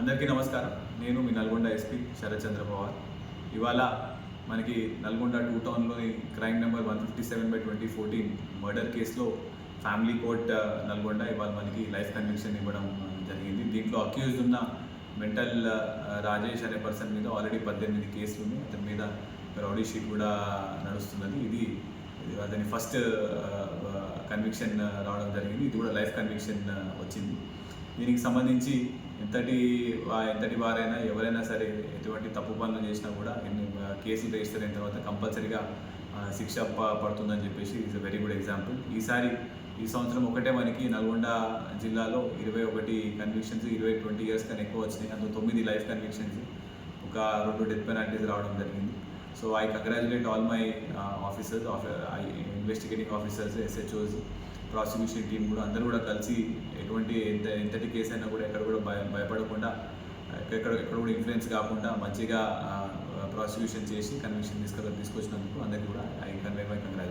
అందరికీ నమస్కారం. నేను మీ నల్గొండ ఎస్పీ శరత్ చంద్ర పవార్ ఇవాళ మనకి Nalgonda two టౌన్లోని crime number one fifty seven by twenty fourteen murder కేసులో ఫ్యామిలీ కోర్ట్ నల్గొండ ఇవాళ మనకి లైఫ్ కన్విక్షన్ ఇవ్వడం జరిగింది. దీంట్లో అక్యూజ్డ్ ఉన్న మెంటల్ రాజేష్ అనే పర్సన్ మీద ఆల్రెడీ పద్దెనిమిది కేసులు ఉన్నాయి. అతని మీద రౌడీ షీట్ కూడా నడుస్తున్నది. ఇది ఇది అతని ఫస్ట్ కన్విక్షన్ రావడం జరిగింది. ఇది కూడా లైఫ్ కన్విక్షన్ వచ్చింది. దీనికి సంబంధించి ఎంతటి ఎంతటి వారైనా ఎవరైనా సరే ఎటువంటి తప్పు పనులు చేసినా కూడా ఎన్ని కేసులు రిజిస్టర్ అయిన తర్వాత కంపల్సరీగా శిక్ష పడుతుందని చెప్పేసి ఇట్స్ వెరీ గుడ్ ఎగ్జాంపుల్ ఈసారి ఈ సంవత్సరం ఒకటే మనకి నల్గొండ జిల్లాలో ఇరవై ఒకటి కన్విక్షన్స్ ఇరవై ట్వంటీ ఇయర్స్ కన్నా ఎక్కువ వచ్చినాయి. అందులో తొమ్మిది లైఫ్ కన్విక్షన్స్ ఒక రెండు డెత్ పెనాల్టీస్ రావడం జరిగింది. So I congratulate all my officers investigating officers SHOs prosecution team కూడా అందరూ కూడా కలిసి ఎటువంటి ఎంత ఎంతటి కేసు అయినా కూడా ఎక్కడ కూడా భయ భయపడకుండా ఎక్కడ ఎక్కడ కూడా ఇన్ఫ్లుయెన్స్ కాకుండా మంచిగా ప్రాసిక్యూషన్ చేసి కన్విక్షన్ తీసుకు తీసుకొచ్చినందుకు అందరికీ కూడా ఐ కన్వే మై కంగ్రాచులేషన్స్